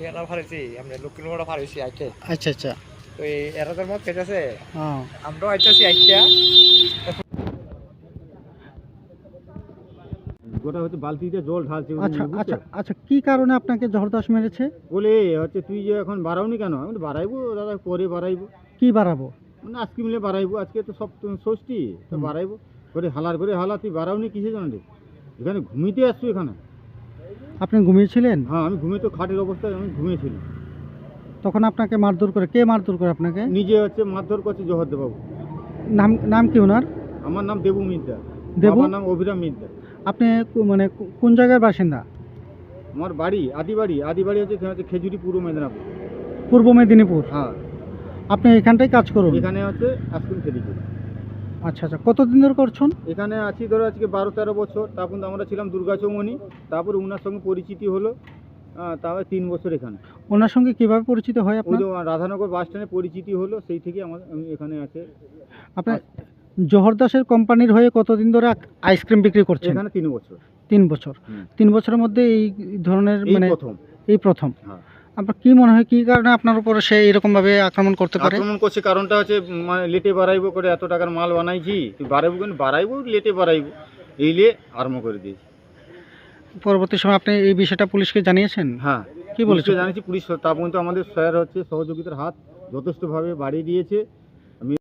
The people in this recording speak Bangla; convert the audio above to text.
এরা আমরা আচ্ছা আচ্ছা হ্যাঁ জল ঢালছে আচ্ছা আচ্ছা আচ্ছা কি কারণে আপনাকে জহরদাস মেরেছে বলে হচ্ছে তুই যে এখন বাড়াওনি কেন আমি বাড়াইবো দাদা পরে বাড়াইবো কি বাড়াবো মানে আজকে মিলে বাড়াইবো আজকে তো সব ষষ্ঠী বাড়াইবো করে হালার করে হালা তুই বাড়াওনি কিসে জানো এখানে ঘুমিতে আসছো এখানে আপনি ঘুমিয়েছিলেন? হ্যাঁ আমি ঘুমিয়ে তো খাটের অবস্থায় আমি ঘুমিয়েছিলাম। তখন আপনাকে মারধর করে কে মারধর করে আপনাকে? নিজে হচ্ছে মারধর করছে জহরদেব বাবু নাম নাম কি ওনার? আমার নাম দেবু মিদ্দা। দেবু? আমার নাম অভিরাম মিদ্দা। আপনি কো- মানে কো- কোন জায়গার বাসিন্দা? আমার বাড়ি আদি বাড়ি আদি বাড়ি হচ্ছে এখানে হচ্ছে খেজুরি পূর্ব মেদিনীপুর। পূর্ব মেদিনীপুর? হ্যাঁ। আপনি এখানটাই কাজ করুন। এখানে হচ্ছে আইসক্রিম খেলিছি আচ্ছা আচ্ছা। কতদিন ধরে করছেন? এখানে আছি ধরো আজকে বারো তেরো বছর। তারপর তো আমরা ছিলাম দুর্গা চৌমনি তারপর ওনার সঙ্গে পরিচিতি হলো তারপরে তিন বছর এখানে। ওনার সঙ্গে কীভাবে পরিচিত হয় আপনার? রাধানগর বাস স্ট্যান্ডে পরিচিতি হলো সেই থেকে আমার আমি এখানে আছে। আপনার জহরদাসের কোম্পানির হয়ে কতদিন ধরে আইসক্রিম বিক্রি করছেন? এখানে তিন বছর। তিন বছর। তিন বছরের মধ্যে এই ধরনের মানে প্রথম। এই প্রথম। হ্যাঁ। আপনার কি মনে হয় কি কারণে আপনার উপরে সে এরকম ভাবে আক্রমণ করতে পারে? আক্রমণ করছে কারণটা হচ্ছে মানে লেটে বাড়াইবো করে এত টাকার মাল বানাইছি তুই বাড়াইবো কিন্তু বাড়াইবো লেটে বাড়াইবো। এই নিয়ে আরম্ভ করে দিয়েছি। পরবর্তী সময় আপনি এই বিষয়টা পুলিশকে জানিয়েছেন? হ্যাঁ। কি বলেছে জানিয়েছি পুলিশ তা পর্যন্ত আমাদের স্যার হচ্ছে সহযোগিতার হাত যথেষ্টভাবে বাড়িয়ে দিয়েছে।